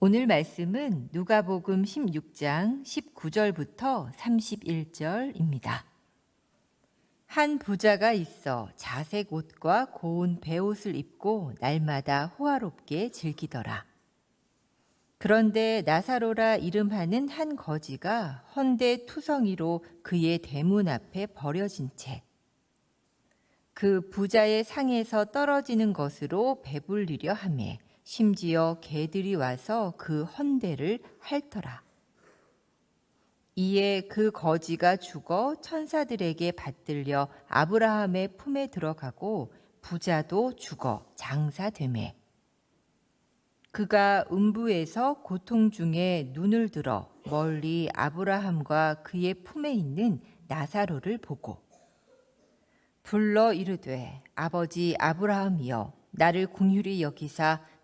오늘 말씀은 누가복음 16장 19절부터 31절입니다. 한 부자가 있어 자색 옷과 고운 베옷을 입고 날마다 호화롭게 즐기더라. 그런데 나사로라 이름하는 한 거지가 헌데 투성이로 그의 대문 앞에 버려진 채 그 부자의 상에서 떨어지는 것으로 배불리려 하매 심지어 개들이 와서 그 헌대를 핥더라. 이에 그 거지가 죽어 천사들에게 받들려 아브라함의 품에 들어가고 부자도 죽어 장사되매 그가 음부에서 고통 중에 눈을 들어 멀리 아브라함과 그의 품에 있는 나사로를 보고 불러 이르되 아버지 아브라함이여 나를 궁휼히 여기사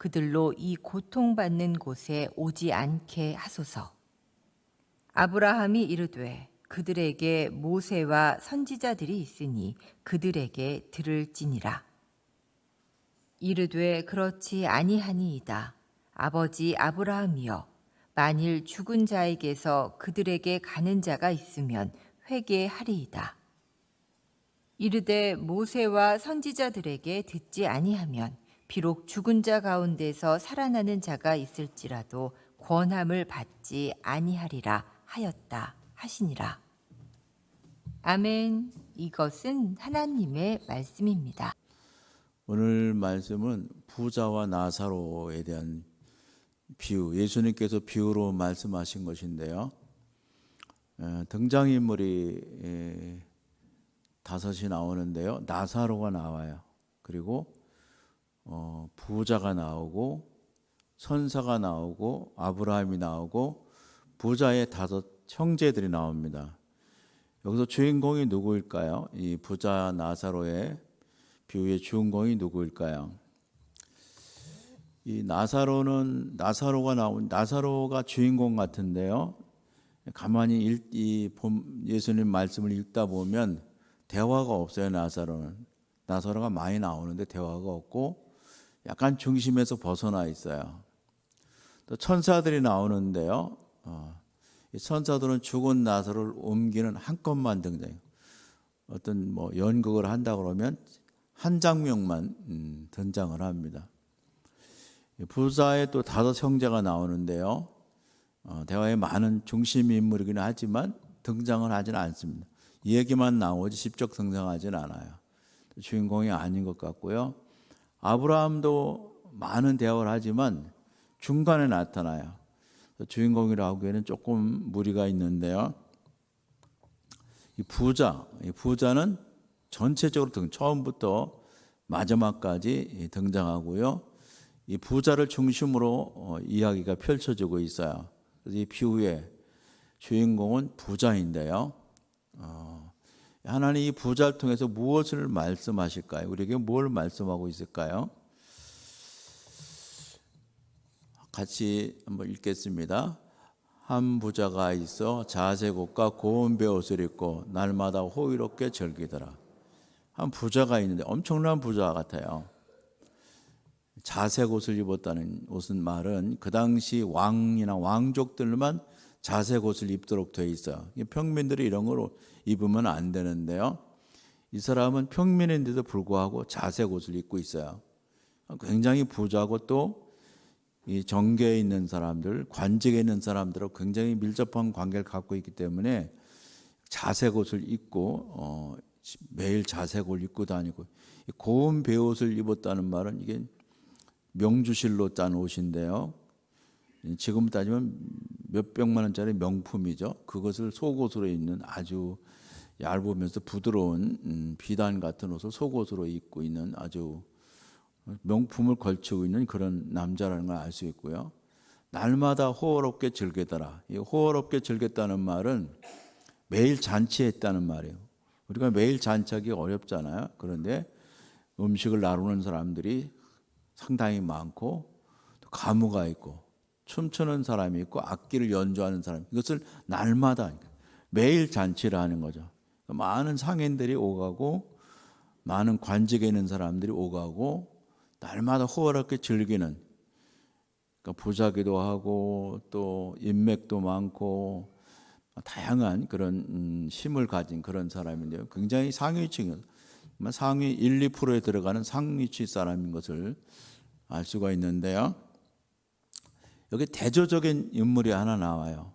그들로 이 고통받는 곳에 오지 않게 하소서. 아브라함이 이르되 그들에게 모세와 선지자들이 있으니 그들에게 들을지니라. 이르되 그렇지 아니하니이다. 아버지 아브라함이여 만일 죽은 자에게서 그들에게 가는 자가 있으면 회개하리이다. 이르되 모세와 선지자들에게 듣지 아니하면 비록 죽은 자 가운데서 살아나는 자가 있을지라도 권함을 받지 아니하리라 하였다 하시니라. 아멘. 이것은 하나님의 말씀입니다. 오늘 말씀은 부자와 나사로에 대한 비유, 예수님께서 비유로 말씀하신 것인데요. 에, 등장인물이 에, 다섯이 나오는데요. 나사로가 나와요. 그리고 어, 부자가 나오고 선사가 나오고 아브라함이 나오고 부자의 다섯 형제들이 나옵니다. 여기서 주인공이 누구일까요? 이 부자 나사로의 비유의 주인공이 누구일까요? 이 나사로는 나사로가 나온 나사로가 주인공 같은데요. 가만히 읽, 이 본, 예수님 말씀을 읽다 보면 대화가 없어요 나사로는 나사로가 많이 나오는데 대화가 없고 약간 중심에서 벗어나 있어요. 또 천사들이 나오는데요. 어, 이 천사들은 죽은 나사로를 옮기는 한 건만 등장해요. 어떤 뭐 연극을 한다 그러면 한 장면만 음, 등장을 합니다. 부자의 또 다섯 형제가 나오는데요. 어, 대화에 많은 중심 인물이긴 하지만 등장을 하지는 않습니다. 얘기만 나오지 직접 등장하지는 않아요. 주인공이 아닌 것 같고요. 아브라함도 많은 대화를 하지만 중간에 나타나요. 주인공이라고 하기에는 조금 무리가 있는데요. 이 부자, 이 부자는 전체적으로 등 처음부터 마지막까지 등장하고요. 이 부자를 중심으로 어, 이야기가 펼쳐지고 있어요. 이 비유의 주인공은 부자인데요. 어, 하나님 이 부자를 통해서 무엇을 말씀하실까요? 우리에게 뭘 말씀하고 있을까요? 같이 한번 읽겠습니다. 한 부자가 있어 자색옷과 고운 베옷을 입고 날마다 호의롭게 즐기더라. 한 부자가 있는데 엄청난 부자 같아요. 자색 옷을 입었다는 옷은 말은 그 당시 왕이나 왕족들만 자색 옷을 입도록 되어 있어요. 평민들이 이런 걸 입으면 안 되는데요. 이 사람은 평민인데도 불구하고 자색 옷을 입고 있어요. 굉장히 부자고 또 이 정계에 있는 사람들, 관직에 있는 사람들하고 굉장히 밀접한 관계를 갖고 있기 때문에 자색 옷을 입고 어, 매일 자색옷 입고 다니고 이 고운 베옷을 입었다는 말은 이게 명주실로 짠 옷인데요. 지금 따지면 몇 백만 원짜리 명품이죠. 그것을 속옷으로 입는 아주 얇으면서 부드러운 음, 비단 같은 옷을 속옷으로 입고 있는 아주 명품을 걸치고 있는 그런 남자라는 걸 알 수 있고요. 날마다 호화롭게 즐기더라. 이 호화롭게 즐겼다는 말은 매일 잔치했다는 말이에요. 우리가 매일 잔치하기 어렵잖아요. 그런데 음식을 나누는 사람들이 상당히 많고 또 가무가 있고 춤추는 사람이 있고 악기를 연주하는 사람 이것을 날마다 매일 잔치를 하는 거죠. 많은 상인들이 오가고 많은 관직에 있는 사람들이 오가고 날마다 호화롭게 즐기는 그러니까 부자기도 하고 또 인맥도 많고 다양한 그런 음, 힘을 가진 그런 사람인데요. 굉장히 상위층이에요. 상위 1, 2%에 들어가는 상위층 사람인 것을 알 수가 있는데요. 여기 대조적인 인물이 하나 나와요.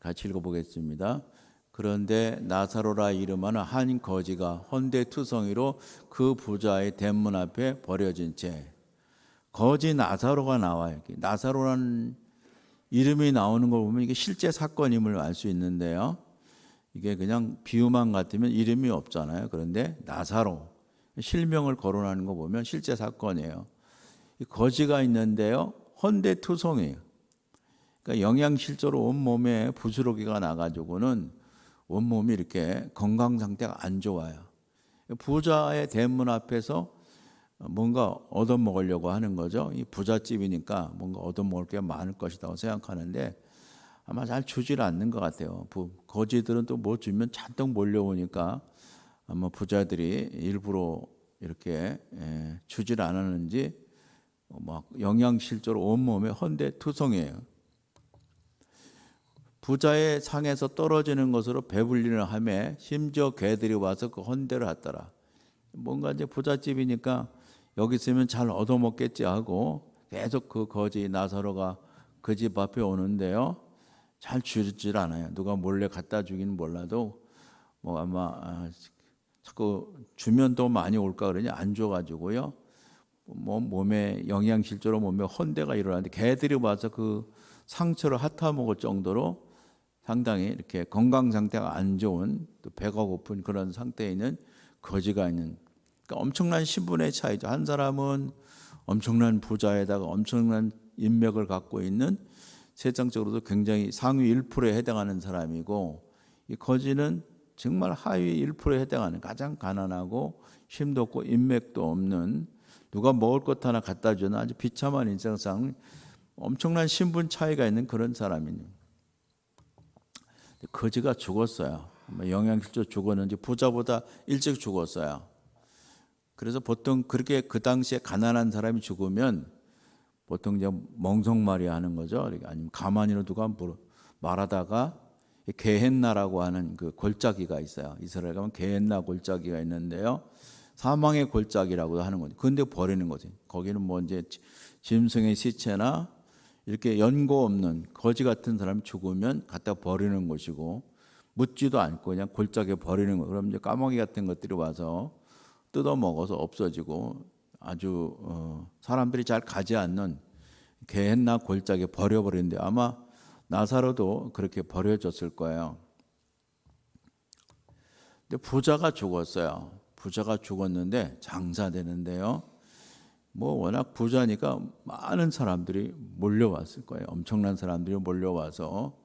같이 읽어보겠습니다. 그런데 나사로라 이름하는 한 거지가 헌대투성이로 그 부자의 대문 앞에 버려진 채 거지 나사로가 나와요. 나사로라는 이름이 나오는 걸 보면 이게 실제 사건임을 알 수 있는데요. 이게 그냥 비유만 같으면 이름이 없잖아요. 그런데 나사로 실명을 거론하는 거 보면 실제 사건이에요. 이 거지가 있는데요. 헌대투성이에요. 그러니까 영양실조로 온 몸에 부스러기가 나가지고는 온 몸이 이렇게 건강 상태가 안 좋아요. 부자의 대문 앞에서 뭔가 얻어먹으려고 하는 거죠. 이 부잣집이니까 뭔가 얻어먹을 게 많을 것이라고 생각하는데 아마 잘 주질 않는 것 같아요. 부, 거지들은 또 뭐 주면 잔뜩 몰려오니까 아마 부자들이 일부러 이렇게 예, 주질 않았는지 막 영양실조로 온 몸에 헌대투성이에요. 부자의 상에서 떨어지는 것으로 배불리는 함에 심지어 개들이 와서 그 헌대를 하더라. 뭔가 이제 부잣집이니까 여기 있으면 잘 얻어먹겠지 하고 계속 그 거지 나사로가 그 집 앞에 오는데요. 잘 주질 않아요. 누가 몰래 갖다 주기는 몰라도 뭐 아마 아, 자꾸 주면 또 많이 올까 그러니 안 줘가지고요. 뭐 몸에 영양실조로 몸에 헌대가 일어나는데 개들이 와서 그 상처를 핥아먹을 정도로 상당히 이렇게 건강 상태가 안 좋은 또 배가 고픈 그런 상태에 있는 거지가 있는 그러니까 엄청난 신분의 차이죠. 한 사람은 엄청난 부자에다가 엄청난 인맥을 갖고 있는 세상적으로도 굉장히 상위 1%에 해당하는 사람이고 이 거지는 정말 하위 1%에 해당하는 가장 가난하고 힘도 없고 인맥도 없는 누가 먹을 것 하나 갖다 주는 아주 비참한 인생상 엄청난 신분 차이가 있는 그런 사람이에요. 거지가 죽었어요. 뭐 영양실조 죽었는지 부자보다 일찍 죽었어요. 그래서 보통 그렇게 그 당시에 가난한 사람이 죽으면 보통 이제 멍석말이 하는 거죠. 아니면 가만히로 누가 말하다가 게헨나라고 하는 그 골짜기가 있어요. 이스라엘 가면 게헨나 골짜기가 있는데요. 사망의 골짜기라고 하는 거죠. 근데 버리는 거지. 거기는 뭐 이제 짐승의 시체나 이렇게 연고 없는 거지 같은 사람이 죽으면 갖다 버리는 것이고 묻지도 않고 그냥 골짜기에 버리는 거. 그럼 이제 까마귀 같은 것들이 와서 뜯어 먹어서 없어지고 아주 어, 사람들이 잘 가지 않는 개했나 골짜기에 버려버리는데 아마 나사로도 그렇게 버려졌을 거예요. 근데 부자가 죽었어요. 부자가 죽었는데 장사되는데요. 뭐 워낙 부자니까 많은 사람들이 몰려왔을 거예요. 엄청난 사람들이 몰려와서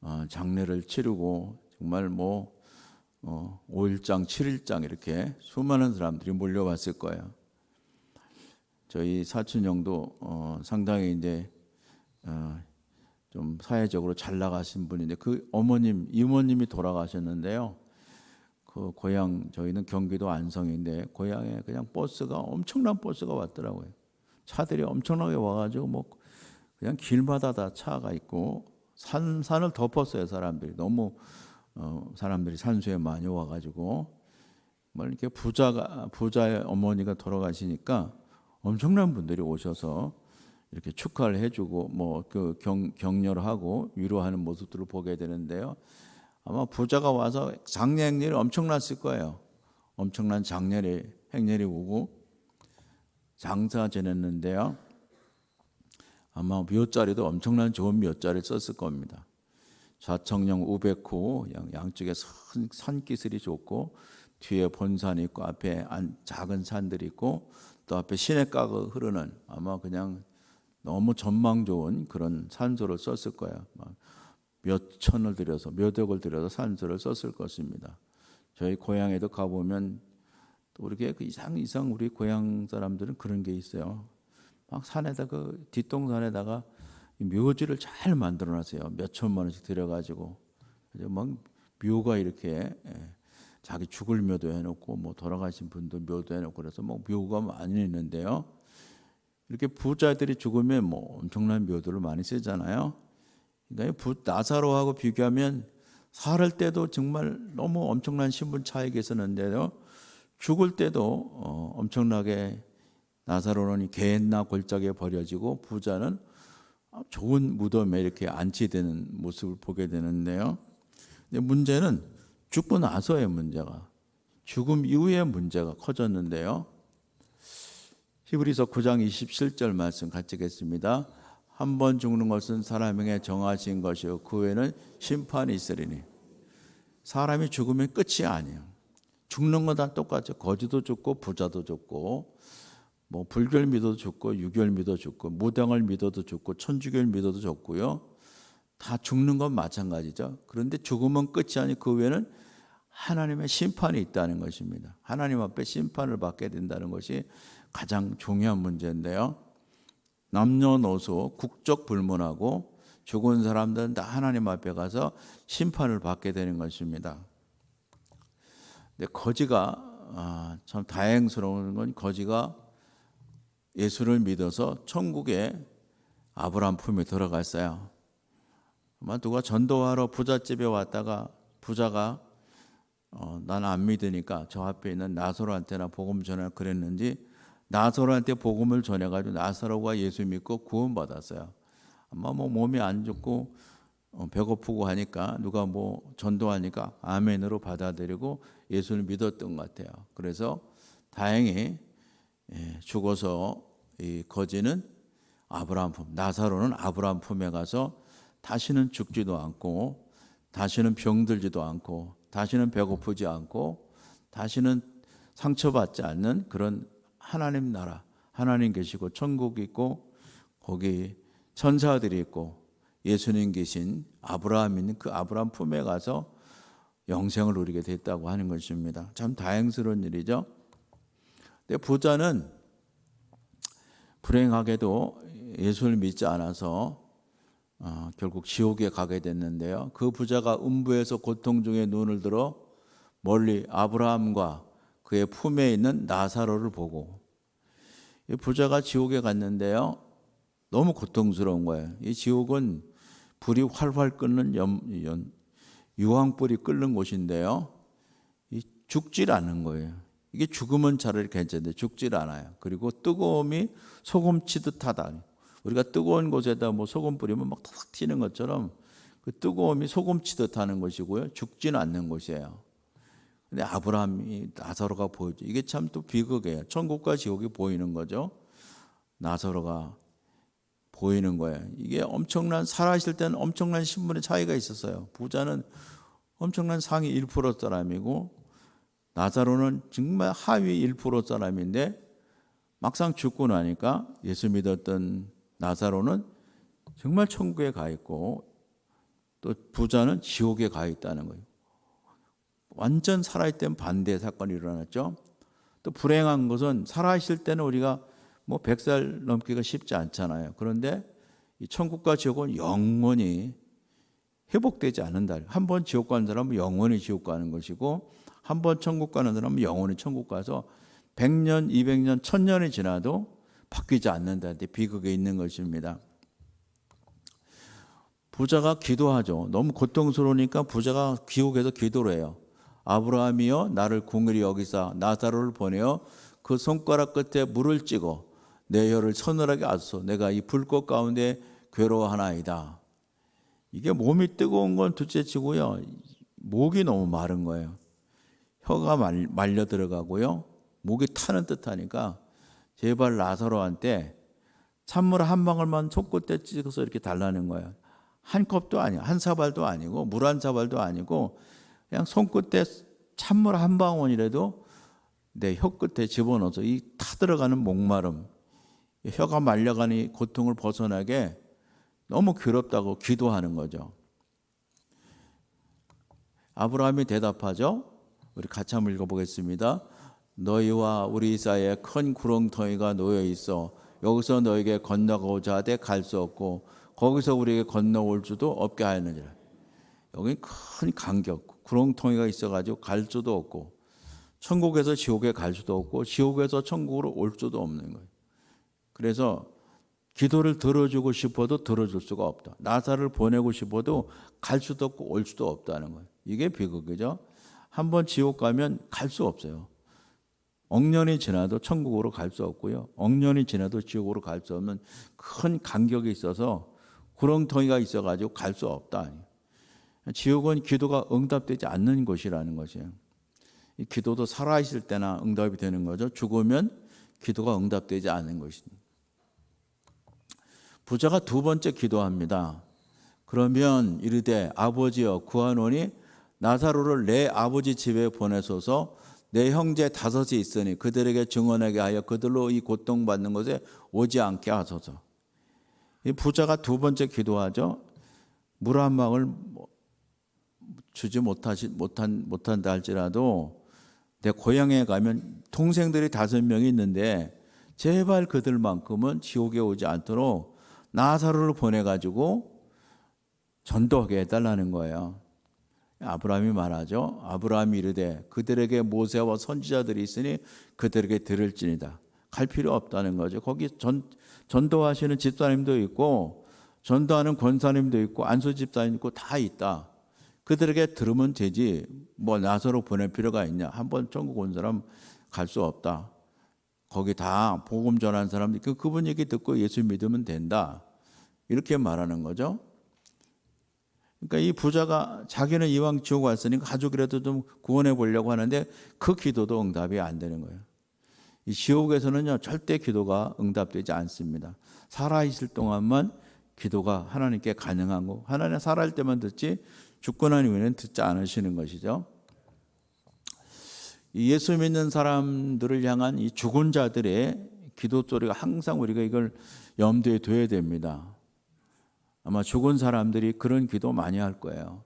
어, 장례를 치르고 정말 뭐 어, 5일장, 7일장 이렇게 수많은 사람들이 몰려왔을 거예요. 저희 사촌 형도 어, 상당히 이제 어, 좀 사회적으로 잘 나가신 분인데 그 어머님, 이모님이 돌아가셨는데요. 그 고향 저희는 경기도 안성인데 고향에 그냥 버스가 엄청난 버스가 왔더라고요. 차들이 엄청나게 와가지고 뭐 그냥 길마다 다 차가 있고 산 산을 덮었어요 사람들이 너무 어, 사람들이 산수에 많이 와가지고 뭐 이렇게 부자가 부자의 어머니가 돌아가시니까 엄청난 분들이 오셔서 이렇게 축하를 해주고 뭐 그 격려하고 위로하는 모습들을 보게 되는데요. 아마 부자가 와서 장례 행렬이 엄청났을 거예요. 엄청난 장렬히 행렬이 오고 장사 지냈는데요. 아마 묘자리도 엄청난 좋은 묘자리를 썼을 겁니다. 좌청령 우백호 양, 양쪽에 산, 산기슬이 좋고 뒤에 본산이 있고 앞에 안, 작은 산들이 있고 또 앞에 시냇가가 흐르는 아마 그냥 너무 전망 좋은 그런 산소를 썼을 거예요. 막몇 천을 들여서 몇 억을 들여서 산소를 썼을 것입니다. 저희 고향에도 가보면 또 우리게 그 이상 이상 우리 고향 사람들은 그런 게 있어요. 막 산에다 그 뒷동산에다가 이 묘지를 잘 만들어 놨어요. 몇 천만 원씩 들여가지고 막 묘가 이렇게 예, 자기 죽을 묘도 해놓고 뭐 돌아가신 분들 묘도 해놓고 그래서 뭐 묘가 많이 있는데요. 이렇게 부자들이 죽으면 뭐 엄청난 묘들을 많이 쓰잖아요. 그러니까 부 나사로하고 비교하면 살을 때도 정말 너무 엄청난 신분 차이가 있었는데요. 죽을 때도 어, 엄청나게 나사로는 개나 골짜기에 버려지고 부자는 좋은 무덤에 이렇게 안치되는 모습을 보게 되는데요. 근데 문제는 죽고 나서의 문제가 죽음 이후의 문제가 커졌는데요. 히브리서 9장 27절 말씀 같이 읽겠습니다. 한 번 죽는 것은 사람에게 정하신 것이요 그 후에는 심판이 있으리니 사람이 죽으면 끝이 아니에요. 죽는 건다 똑같죠. 거지도 죽고 부자도 죽고 뭐 불결 믿어도 죽고 유결 믿어 죽고 무당을 믿어도 죽고 천주교를 믿어도 죽고요. 다 죽는 건 마찬가지죠. 그런데 죽음은 끝이 아니 그 후에는 하나님의 심판이 있다는 것입니다. 하나님 앞에 심판을 받게 된다는 것이 가장 중요한 문제인데요. 남녀노소 국적 불문하고 죽은 사람들은 다 하나님 앞에 가서 심판을 받게 되는 것입니다. 근데 거지가 아, 참 다행스러운 건 거지가 예수를 믿어서 천국에 아브라함 품에 들어갔어요. 아마 누가 전도하러 부잣집에 왔다가 부자가 어, 나는 안 믿으니까 저 앞에 있는 나사로한테나 복음 전하 그랬는지 나사로한테 복음을 전해가지고 나사로가 예수 믿고 구원받았어요. 아마 뭐 몸이 안 좋고 어, 배고프고 하니까 누가 뭐 전도하니까 아멘으로 받아들이고 예수를 믿었던 것 같아요. 그래서 다행히 예, 죽어서 이 거지는 아브라함 품, 나사로는 아브라함 품에 가서 다시는 죽지도 않고 다시는 병들지도 않고 다시는 배고프지 않고 다시는 상처받지 않는 그런 하나님 나라, 하나님 계시고 천국이 있고 거기 천사들이 있고 예수님 계신 아브라함 있는 그 아브라함 품에 가서 영생을 누리게 됐다고 하는 것입니다. 참 다행스러운 일이죠. 근데 부자는 불행하게도 예수를 믿지 않아서 어, 결국 지옥에 가게 됐는데요. 그 부자가 음부에서 고통 중에 눈을 들어 멀리 아브라함과 그의 품에 있는 나사로를 보고 이 부자가 지옥에 갔는데요. 너무 고통스러운 거예요. 이 지옥은 불이 활활 끓는 유황불이 끓는 곳인데요. 이 죽질 않은 거예요. 이게 죽으면 차라리 괜찮은데 죽질 않아요. 그리고 뜨거움이 소금 치듯 하다. 우리가 뜨거운 곳에다 뭐 소금 뿌리면 막 탁탁 튀는 것처럼 그 뜨거움이 소금 치듯 하는 것이고요. 죽지는 않는 곳이에요. 근데 아브라함이 나사로가 보이죠. 이게 참 또 비극이에요. 천국과 지옥이 보이는 거죠. 나사로가 보이는 거예요. 이게 엄청난 살아있을 때는 엄청난 신분의 차이가 있었어요. 부자는 엄청난 상위 1% 사람이고 나사로는 정말 하위 1% 사람인데 막상 죽고 나니까 예수 믿었던 나사로는 정말 천국에 가 있고 또 부자는 지옥에 가 있다는 거예요. 완전 살아있을 때는 반대 사건이 일어났죠. 또 불행한 것은 살아있을 때는 우리가 뭐 100살 넘기가 쉽지 않잖아요. 그런데 이 천국과 지옥은 영원히 회복되지 않는다. 한 번 지옥 가는 사람은 영원히 지옥 가는 것이고 한 번 천국 가는 사람은 영원히 천국 가서 100년, 200년, 1000년이 지나도 바뀌지 않는다. 비극에 있는 것입니다. 부자가 기도하죠. 너무 고통스러우니까 부자가 기옥에서 기도를 해요. 아브라함이여 나를 궁일이 여기사 나사로를 보내어 그 손가락 끝에 물을 찍어 내 혀를 서늘하게 하소서 내가 이 불꽃 가운데 괴로워하나이다. 이게 몸이 뜨거운 건 둘째치고요. 목이 너무 마른 거예요. 혀가 말, 말려 들어가고요. 목이 타는 듯하니까 제발 나사로한테 찬물 한 방울만 손끝에 찍어서 이렇게 달라는 거예요. 한 컵도 아니고 한 사발도 아니고 물 한 사발도 아니고 그냥 손끝에 찬물 한 방울이라도 내 혀 끝에 집어넣어서 이 타들어가는 목마름, 이 혀가 말려가는 이 고통을 벗어나게 너무 괴롭다고 기도하는 거죠. 아브라함이 대답하죠. 우리 같이 한번 읽어보겠습니다. 너희와 우리 사이에 큰 구렁텅이가 놓여 있어 여기서 너에게 건너가고자 하되 갈 수 없고 거기서 우리에게 건너올 수도 없게 하였느니라. 여기 큰 간격, 구렁텅이가 있어가지고 갈 수도 없고 천국에서 지옥에 갈 수도 없고 지옥에서 천국으로 올 수도 없는 거예요. 그래서 기도를 들어주고 싶어도 들어줄 수가 없다. 나사를 보내고 싶어도 갈 수도 없고 올 수도 없다는 거예요. 이게 비극이죠. 한번 지옥 가면 갈 수 없어요. 억년이 지나도 천국으로 갈 수 없고요. 억년이 지나도 지옥으로 갈 수 없는 큰 간격이 있어서 구렁텅이가 있어가지고 갈 수 없다. 지옥은 기도가 응답되지 않는 곳이라는 것이에요. 이 기도도 살아있을 때나 응답이 되는 거죠. 죽으면 기도가 응답되지 않는 것입니다. 부자가 두 번째 기도합니다. 그러면 이르되 아버지여 구하노니 나사로를 내 아버지 집에 보내소서 내 형제 다섯이 있으니 그들에게 증언하게 하여 그들로 이 고통받는 것에 오지 않게 하소서. 이 부자가 두 번째 기도하죠. 물 한 방울 뭐 주지 못하시 못한 못한다 할지라도 내 고향에 가면 동생들이 다섯 명이 있는데 제발 그들만큼은 지옥에 오지 않도록 나사로를 보내 가지고 전도하게 해달라는 거예요. 아브라함이 말하죠. 아브라함이 이르되 그들에게 모세와 선지자들이 있으니 그들에게 들을지니다. 갈 필요 없다는 거죠. 거기 전 전도하시는 집사님도 있고 전도하는 권사님도 있고 안수 집사님 있고 다 있다. 그들에게 들으면 되지. 뭐 나서로 보낼 필요가 있냐? 한번 천국 온 사람 갈 수 없다. 거기 다 복음 전한 사람들 그 그분 얘기 듣고 예수 믿으면 된다. 이렇게 말하는 거죠. 그러니까 이 부자가 자기는 이왕 지옥 왔으니까 가족이라도 좀 구원해 보려고 하는데 그 기도도 응답이 안 되는 거예요. 이 지옥에서는요 절대 기도가 응답되지 않습니다. 살아 있을 동안만 기도가 하나님께 가능한 거. 하나님 살아할 때만 듣지 이후에는 듣지 않으시는 것이죠. 이 예수 믿는 사람들을 향한 이 죽은 자들의 기도 소리가 항상 우리가 이걸 염두에 둬야 됩니다. 아마 죽은 사람들이 그런 기도 많이 할 거예요.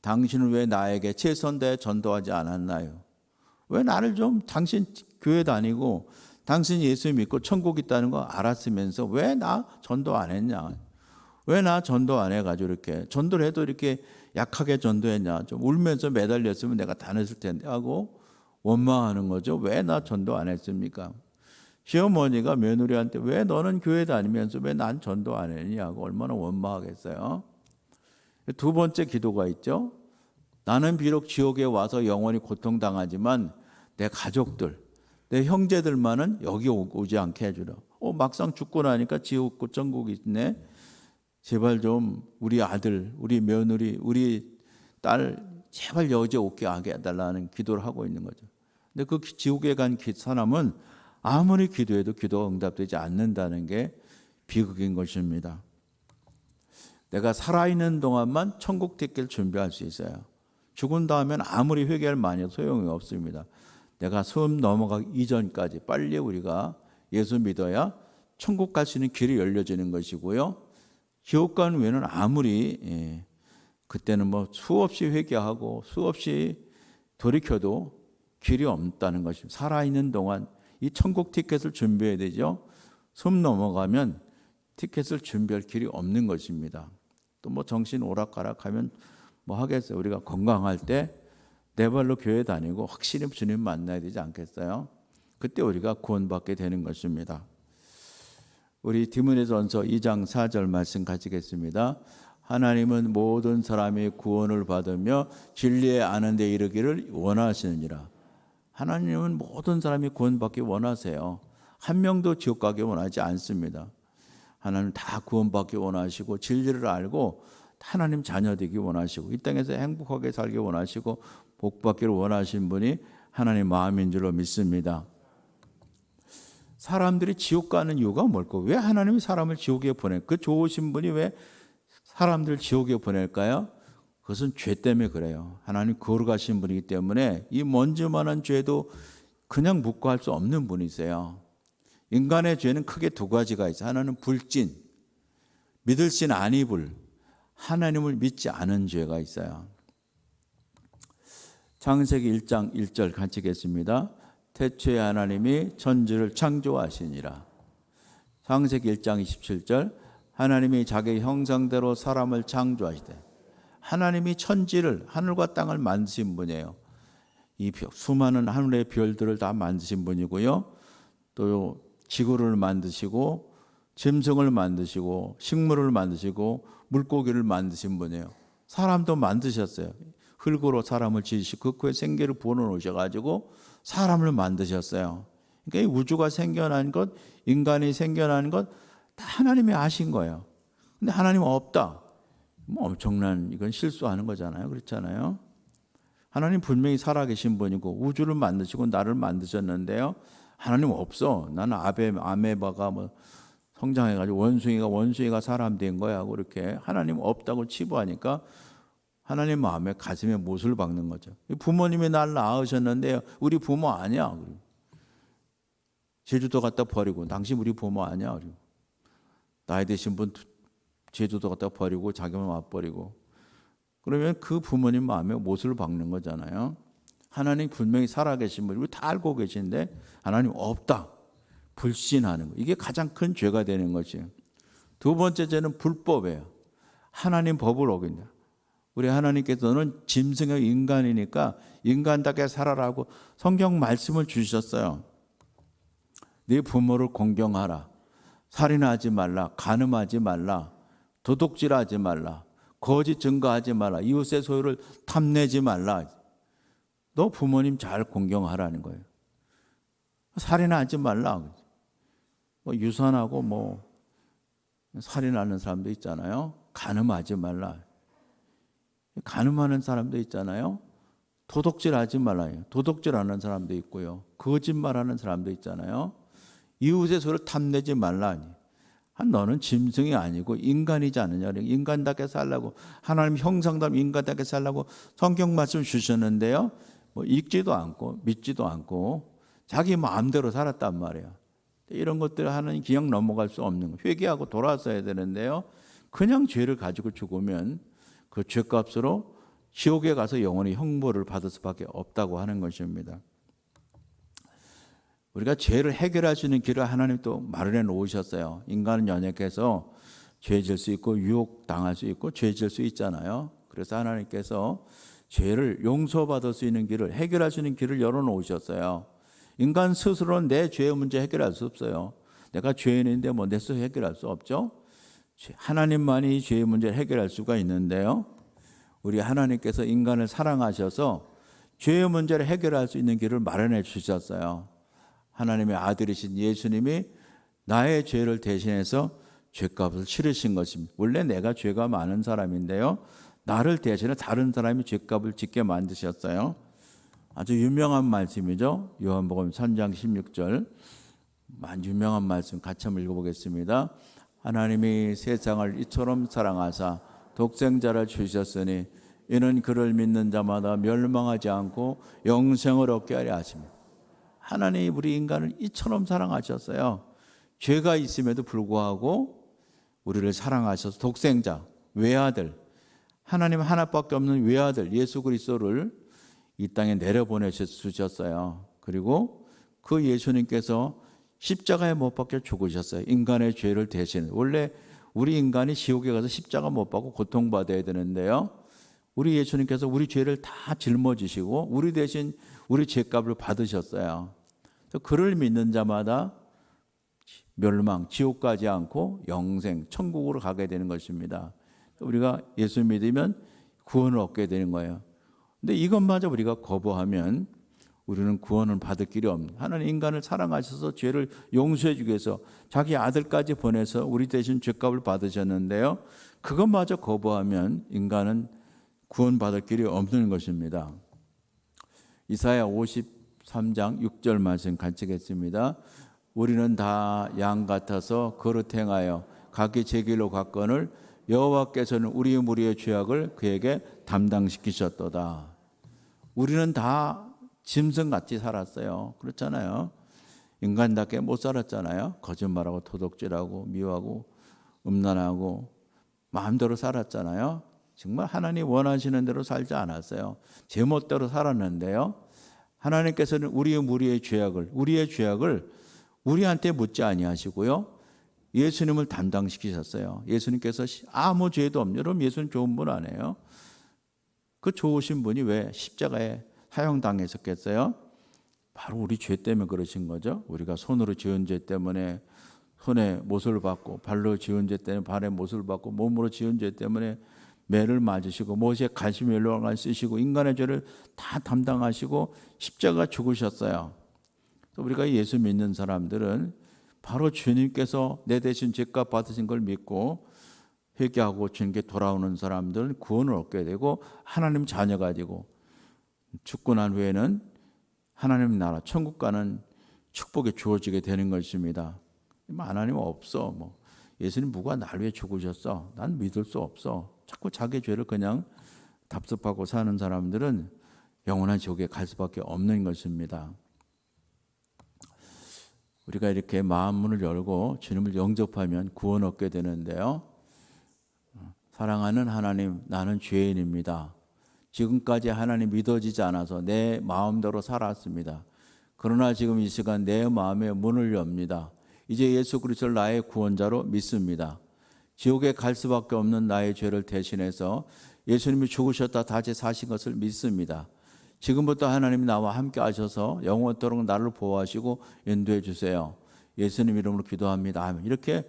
당신은 왜 나에게 최선 다해 전도하지 않았나요? 왜 나를 좀 당신 교회 다니고 당신 예수 믿고 천국 있다는 거 알았으면서 왜 나 전도 안 했냐? 왜 나 전도 안 해가지고 이렇게 전도를 해도 이렇게 약하게 전도했냐? 좀 울면서 매달렸으면 내가 다녔을 텐데 하고 원망하는 거죠. 왜 나 전도 안 했습니까? 시어머니가 며느리한테 왜 너는 교회 다니면서 왜 난 전도 안 했냐고 얼마나 원망하겠어요. 두 번째 기도가 있죠. 나는 비록 지옥에 와서 영원히 고통당하지만 내 가족들, 내 형제들만은 여기 오지 않게 해주라. 어, 막상 죽고 나니까 지옥 천국이 있네. 제발 좀 우리 아들, 우리 며느리, 우리 딸 제발 여기 오게 하게 해달라는 기도를 하고 있는 거죠. 근데 그 지옥에 간 사람은 아무리 기도해도 기도가 응답되지 않는다는 게 비극인 것입니다. 내가 살아있는 동안만 천국 택기를 준비할 수 있어요. 죽은 다음엔 아무리 회개를 많이 해도 소용이 없습니다. 내가 섬 넘어가기 이전까지 빨리 우리가 예수 믿어야 천국 갈 수 있는 길이 열려지는 것이고요. 간 후에는 아무리 예, 그때는 뭐 수없이 회개하고 수없이 돌이켜도 길이 없다는 것입니다. 살아있는 동안 이 천국 티켓을 준비해야 되죠. 섬 넘어가면 티켓을 준비할 길이 없는 것입니다. 또 뭐 정신 오락가락하면 뭐 하겠어요. 우리가 건강할 때 내 발로 교회 다니고 확실히 주님 만나야 되지 않겠어요? 그때 우리가 구원받게 되는 것입니다. 우리 디모데전서 2장 4절 말씀 가지겠습니다. 하나님은 모든 사람이 구원을 받으며 진리에 아는 데 이르기를 원하시느니라. 하나님은 모든 사람이 구원받기 원하세요. 한 명도 지옥 가기 원하지 않습니다. 하나님 다 구원받기 원하시고 진리를 알고 하나님 자녀 되기 원하시고 이 땅에서 행복하게 살기 원하시고 복 받기를 원하신 분이 하나님 마음인 줄로 믿습니다. 사람들이 지옥 가는 이유가 뭘까? 왜 하나님이 사람을 지옥에 보내? 그 좋으신 분이 왜 사람들 지옥에 보낼까요? 그것은 죄 때문에 그래요. 하나님 거룩하신 분이기 때문에 이 먼지만한 죄도 그냥 묵고 할 수 없는 분이세요. 인간의 죄는 크게 두 가지가 있어요. 하나는 불진, 믿을 신 아니불, 하나님을 믿지 않은 죄가 있어요. 창세기 1장 1절 같이 읽겠습니다. 태초에 하나님이 천지를 창조하시니라. 창세기 1장 27절 하나님이 자기 형상대로 사람을 창조하시되 하나님이 천지를 하늘과 땅을 만드신 분이에요. 이 수많은 하늘의 별들을 다 만드신 분이고요. 또 지구를 만드시고 짐승을 만드시고 식물을 만드시고 물고기를 만드신 분이에요. 사람도 만드셨어요. 흙으로 사람을 지으시고 그 후에 생계를 부어 놓으셔 가지고 사람을 만드셨어요. 그러니까 이 우주가 생겨난 것, 인간이 생겨난 것 다 하나님이 아신 거예요. 근데 하나님 없다. 뭐 엄청난 이건 실수하는 거잖아요. 그렇잖아요. 하나님 분명히 살아계신 분이고 우주를 만드시고 나를 만드셨는데요. 하나님 없어. 나는 아베 아메바가 뭐 성장해가지고 원숭이가 원숭이가 사람 된 거야. 그렇게 하나님 없다고 치부하니까 하나님 마음에 가슴에 못을 박는 거죠. 부모님이 날 낳으셨는데요. 우리 부모 아니야. 제주도 갖다 버리고 당신 우리 부모 아니야. 나이 드신 분 제주도 갖다 버리고 자기만 와버리고 그러면 그 부모님 마음에 못을 박는 거잖아요. 하나님 분명히 살아계신 분, 우리 다 알고 계신데 하나님 없다. 불신하는 거. 이게 가장 큰 죄가 되는 거지. 두 번째 죄는 불법이에요. 하나님 법을 어긴다. 우리 하나님께서는 짐승의 인간이니까 인간답게 살아라고 성경 말씀을 주셨어요. 네 부모를 공경하라. 살인하지 말라. 간음하지 말라. 도둑질하지 말라. 거짓 증거하지 말라. 이웃의 소유를 탐내지 말라. 너 부모님 잘 공경하라는 거예요. 살인하지 말라. 뭐 유산하고 뭐 살인하는 사람도 있잖아요. 간음하지 말라. 간음하는 사람도 있잖아요. 도둑질하지 말라요. 도둑질하는 사람도 있고요. 거짓말 하는 사람도 있잖아요. 이웃의 소를 탐내지 말라니. 한 너는 짐승이 아니고 인간이지 않느냐. 인간답게 살라고 하나님 형상대로 인간답게 살라고 성경 말씀 주셨는데요. 뭐 읽지도 않고 믿지도 않고 자기 마음대로 살았단 말이에요. 이런 것들 하나님 그냥 넘어갈 수 없는 거. 회개하고 돌아서야 되는데요. 그냥 죄를 가지고 죽으면 그 죄값으로 지옥에 가서 영원히 형벌을 받을 수밖에 없다고 하는 것입니다. 우리가 죄를 있는 길을 하나님 또 마련해 놓으셨어요. 인간은 연약해서 죄질 수 있고 유혹 당할 수 있고 죄질 수 있잖아요. 그래서 하나님께서 죄를 용서받을 수 있는 길을 있는 길을 열어 놓으셨어요. 인간 스스로는 내 죄의 문제 해결할 수 없어요. 내가 죄인인데 뭐 내 스스로 해결할 수 없죠. 하나님만이 죄의 문제를 해결할 수가 있는데요. 우리 하나님께서 인간을 사랑하셔서 죄의 문제를 해결할 수 있는 길을 마련해 주셨어요. 하나님의 아들이신 예수님이 나의 죄를 대신해서 죄값을 치르신 것입니다. 원래 내가 죄가 많은 사람인데요. 나를 대신해 다른 사람이 죄값을 짓게 만드셨어요. 아주 유명한 말씀이죠. 요한복음 3장 16절. 유명한 말씀 같이 한번 읽어보겠습니다. 하나님이 세상을 이처럼 사랑하사 독생자를 주셨으니 이는 그를 믿는 자마다 멸망하지 않고 영생을 얻게 하려 하십니다. 하나님이 우리 인간을 이처럼 사랑하셨어요. 죄가 있음에도 불구하고 우리를 사랑하셔서 독생자, 외아들, 하나님 하나밖에 없는 외아들 예수 그리스도를 이 땅에 내려보내주셨어요. 그리고 그 예수님께서 십자가에 못 박혀 죽으셨어요. 인간의 죄를 대신. 원래 우리 인간이 지옥에 가서 십자가 못 박고 고통받아야 되는데요. 우리 예수님께서 우리 죄를 다 짊어지시고 우리 대신 우리 죄값을 받으셨어요. 그를 믿는 자마다 멸망, 지옥 가지 않고 영생, 천국으로 가게 되는 것입니다. 우리가 예수 믿으면 구원을 얻게 되는 거예요. 근데 이것마저 우리가 거부하면 우리는 구원을 받을 길이 없는 하나님 인간을 사랑하셔서 죄를 용서해 주기 위해서 자기 아들까지 보내서 우리 대신 죄값을 받으셨는데요. 그것마저 거부하면 인간은 구원받을 길이 없는 것입니다. 이사야 3장 6절 말씀 같이 겠습니다. 우리는 다 양 같아서 거릇 행하여 각기 제 길로 갔건을 여호와께서는 우리 무리의 죄악을 그에게 담당시키셨도다. 우리는 다 짐승같이 살았어요. 그렇잖아요. 인간답게 못 살았잖아요. 거짓말하고 도둑질하고 미워하고 음란하고 마음대로 살았잖아요. 정말 하나님 원하시는 대로 살지 않았어요. 제멋대로 살았는데요. 하나님께서는 우리의 무리의 죄악을 우리의 죄악을 우리한테 묻지 아니하시고요. 예수님을 담당시키셨어요. 예수님께서 아무 죄도 없는 여러분 예수는 좋은 분 아니에요. 그 좋으신 분이 왜 십자가에 사형당했었겠어요? 바로 우리 죄 때문에 그러신 거죠. 우리가 손으로 지은 죄 때문에 손에 못을 받고 발로 지은 죄 때문에 발에 못을 받고 몸으로 지은 죄 때문에 매를 맞으시고 못에 가시멜로를 쓰시고 인간의 죄를 다 담당하시고 십자가 죽으셨어요. 또 우리가 예수 믿는 사람들은 바로 주님께서 내 대신 죄값 받으신 걸 믿고 회개하고 주님께 돌아오는 사람들은 구원을 얻게 되고 하나님 자녀가 되고 죽고 난 후에는 하나님 나라 천국 가는 축복이 주어지게 되는 것입니다. 하나님 없어 뭐 예수님 누가 날 위해 죽으셨어? 난 믿을 수 없어. 자꾸 자기 죄를 그냥 답습하고 사는 사람들은 영원한 지옥에 갈 수밖에 없는 것입니다. 우리가 이렇게 마음 문을 열고 주님을 영접하면 구원 얻게 되는데요. 사랑하는 하나님, 나는 죄인입니다. 지금까지 하나님 믿어지지 않아서 내 마음대로 살았습니다. 그러나 지금 이 시간 내 마음의 문을 엽니다. 이제 예수 그리스도를 나의 구원자로 믿습니다. 지옥에 갈 수밖에 없는 나의 죄를 대신해서 예수님이 죽으셨다 다시 사신 것을 믿습니다. 지금부터 하나님이 나와 함께 하셔서 영원토록 나를 보호하시고 인도해 주세요. 예수님 이름으로 기도합니다. 이렇게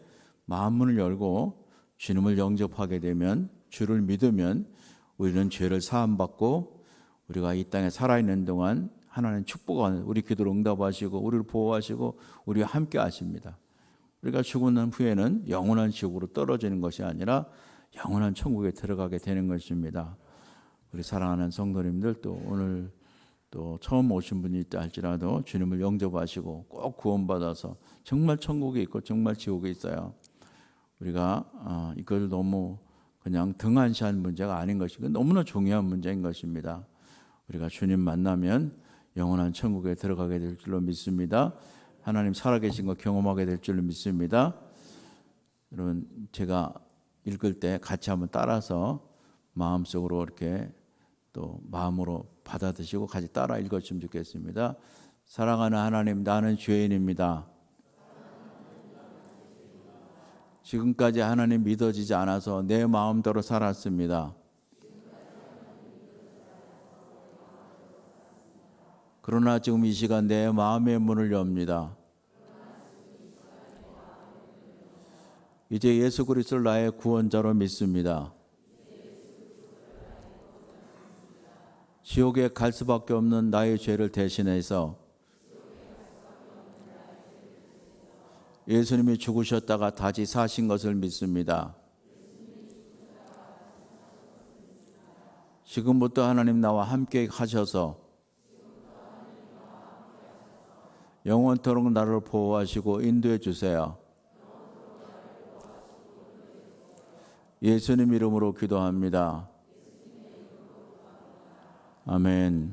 마음문을 열고 주님을 영접하게 되면 주를 믿으면 우리는 죄를 사함받고 우리가 이 땅에 살아있는 동안 하나님 축복하는 우리 기도를 응답하시고 우리를 보호하시고 우리와 함께 하십니다. 우리가 난 후에는 영원한 지옥으로 떨어지는 것이 아니라 영원한 천국에 들어가게 되는 것입니다. 우리 사랑하는 성도님들 또 오늘 또 처음 오신 분이 있다 할지라도 주님을 영접하시고 꼭 구원받아서 정말 천국에 있고 정말 지옥에 있어요. 우리가 어, 이걸 너무 그냥 등한시한 문제가 아닌 것이고 너무나 중요한 문제인 것입니다. 우리가 주님 만나면 영원한 천국에 들어가게 될 줄로 믿습니다. 하나님 살아계신 거 경험하게 될 줄로 믿습니다. 여러분 제가 읽을 때 같이 한번 따라서 마음속으로 이렇게 또 마음으로 받아드시고 같이 따라 읽었으면 좋겠습니다. 사랑하는 하나님, 나는 죄인입니다. 지금까지 하나님 믿어지지 않아서 내 마음대로 살았습니다. 그러나 지금 이 시간 내 마음의 문을 엽니다. 이제 예수 그리스도를 나의 구원자로 믿습니다. 지옥에 갈 수밖에 없는 나의 죄를 대신해서 예수님이 죽으셨다가 다시 사신 것을 믿습니다. 지금부터 하나님 나와 함께 하셔서 영원토록 나를 보호하시고 인도해 주세요. 예수님 이름으로 기도합니다. 아멘.